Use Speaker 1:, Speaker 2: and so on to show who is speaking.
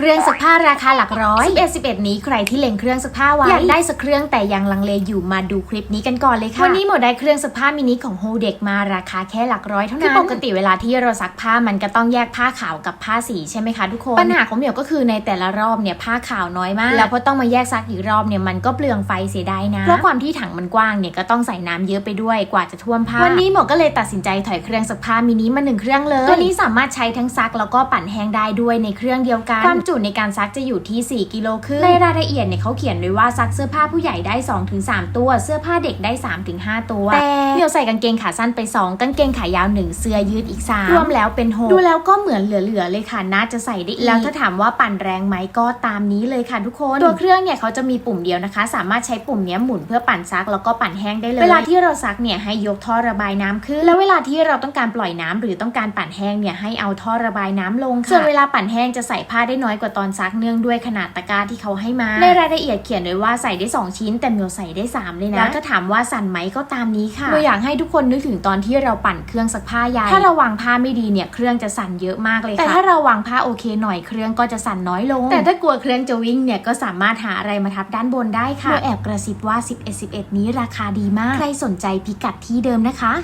Speaker 1: เครื่องซักผ้าราคาหลักร้อย11 11 นี้ใครที่เล็งเครื่องซักผ้าไว้อยากได้สักเครื่องแต่ยังลังเลอยู่มาดูคลิปนี้กันก่อนเลยค่ะวันนี้หมดได้เครื่องซักผ้ามินิของโฮเด็กมาราคาแค่หลักร้อยเท่านั้นคือปกติเวลาที่เราซักผ้ามันก็ต้องแยกผ้าขาวกับผ้าสีใช่ไหมคะทุกคนปัญหาของเหมียวก็คือในแต่ละรอบเนี่ยผ้าขาวน้อยมาก แล้วพอต้องมาแยกซักอีกรอบเนี่ยมันก็เปลืองไฟเสียดายนะเพราะความที่ถังมันกว้างเนี่ยก็ต้องใส่น้ำเยอะไปด้วยกว่าจะท่วมผ้าวันนี้หมวก็เลยตัดสินใจถอยเครื่องซักผ้ามินิมาหนึ่งเครื่องเลยตัวนี้สามารถใช้ทั้งซักแล้วก็ปั่นแห้งได้ด้วยในเครื่องเดียวกันความจุในการซักจะอยู่ที่ 4 กิโลครึ่งในรายละเอียดเนี่ยเขาเขียนไว้ว่าซักเสื้อผ้าผู้ใหญ่ได้ 2-3 ตัว เสื้อผ้าเด็กได้ 3-5 ตัว แต่เดี๋ยวใส่กางเกงขาสั้นไป 2 กางเกงขายาว 1 เสื้อยืดอีก 3 รวมแล้วเป็น6ดูแล้วก็เหมือนเหลือๆเลยค่ะน่าจะใส่ได้อีกแล้วถ้าถามว่าปั่นแรงไหมก็ตามนี้เลยค่ะทุกคน ตัวเครื่องเนี่ยเขาจะมีปุ่มเดียวนะคะ สามารถใช้ปุ่มเนี้ยหมุนเพื่อปั่นซักแล้วก็ปั่นแห้งได้เลย เวลาที่เราซักเนี่ยให้ยกท่อระบายน้ำขึ้น แล้วเวลาที่เราต้องการปล่อยน้ำหรือต้องการปั่นแห้งเนี่ยให้เอาท่อระบายน้ำลงค่ะส่วนเวลาปั่นแห้งจะใส่ผ้าได้น้อยกว่าตอนซักเนื่องด้วยขนาดตะกร้าที่เขาให้มา ในรายละเอียดเขียนไว้ว่าใส่ได้ 2 ชิ้น แต่เมียวใส่ได้ 3 เลยนะ แล้วถ้าถามว่าสั่นไหมก็ตามนี้ค่ะเราอยากให้ทุกคนนึกถึงตอนที่เราปั่นเครื่องซักผ้าใหญ่ ถ้าเราวางผ้าไม่ดีเนี่ยเครื่องจะสั่นเยอะมากเลยค่ะ แต่ถ้าเราวางผ้าโอเคหน่อยเครื่องก็จะสั่นน้อยลง แต่ถ้ากลัวเครื่องจะวิ่งเนี่ยก็สามารถหาอะไรมาทับด้านบนได้ค่ะเราแอบกระซิบว่า 11 11 นี้ราคาดีมาก ใครสนใจพิกัดที่เดิมนะคะ